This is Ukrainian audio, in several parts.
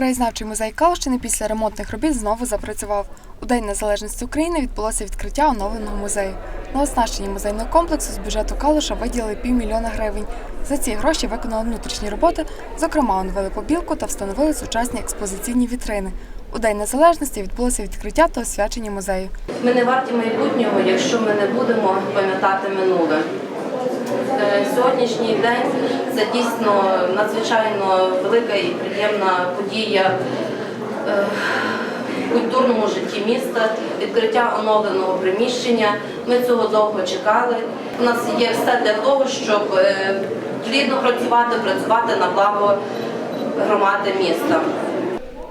Краєзнавчий музей Калущини після ремонтних робіт знову запрацював. У День Незалежності України відбулося відкриття оновленого музею. На оснащенні музейного комплексу з бюджету Калуша виділили півмільйона гривень. За ці гроші виконали внутрішні роботи, зокрема, оновили побілку та встановили сучасні експозиційні вітрини. У День Незалежності відбулося відкриття та освячення музею. Ми не варті майбутнього, якщо ми не будемо пам'ятати минуле. Е, Сьогоднішній день це дійсно надзвичайно велика і приємна подія е, в культурному житті міста, відкриття оновленого приміщення. Ми цього довго чекали. У нас є все для того, щоб е, плідно працювати, працювати на благо громади міста.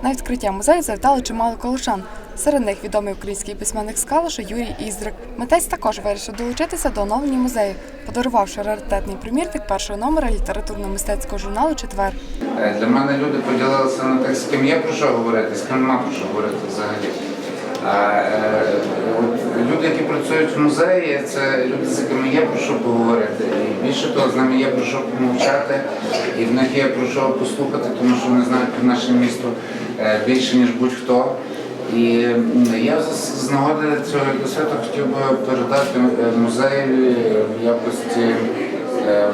На відкриття музею завітали чимало колошан. Серед них відомий український письменник з Юрій Іздрик. Митець також вирішив долучитися до оновлення музею, подарувавши раритетний примірник першого номера літературно-мистецького журналу Четвер. Е, Для мене люди поділилися на тих, з ким є про що говорити, з ким нема про що говорити взагалі. А е, от люди, які працюють в музеї, це люди, з якими є про що поговорити. І більше того, з ними є про що помовчати, і в них є про що послухати, тому що вони знають про наше місто е, більше, ніж будь-хто. І я з нагоди цього свята хотів би передати е, музею в якості. е,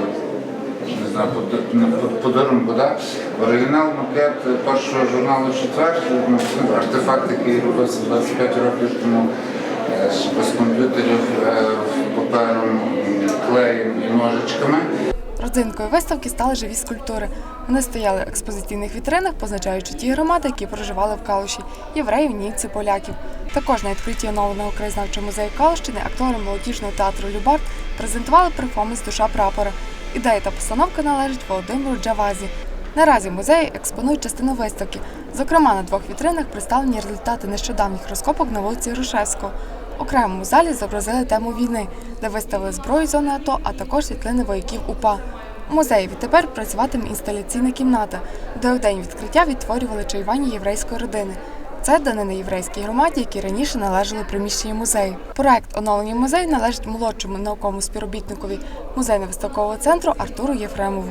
не знаю, под- на под- подарунку, да? Оригінал макет першого журналу четвер, ну, артефакт, який робився 25 років тому е, без комп'ютерів, е, папером, клеєм і ножичками. Родзинкою виставки стали живі скульптури. Вони стояли в експозиційних вітринах, позначаючи ті громади, які проживали в Калуші – євреїв, німців, поляків. Також на відкритті оновленого краєзнавчого музею Калущини актори молодіжного театру Любарт презентували перформанс Душа прапора. Ідея та постановка належить Володимиру Джавазі. Наразі музеї експонують частину виставки. Зокрема, на двох вітринах представлені результати нещодавніх розкопок на вулиці Грушевського. Окремому залі зобразили тему війни, де виставили зброю зони АТО, а також світлини вояків УПА. Музеї відтепер працюватиме інсталяційна кімната, де у день відкриття відтворювали чаювання єврейської родини. Це данина єврейській громаді, які раніше належали приміщенні музею. Проект оновлення музею належить молодшому науковому співробітникові музейно-виставкового центру Артуру Єфремову.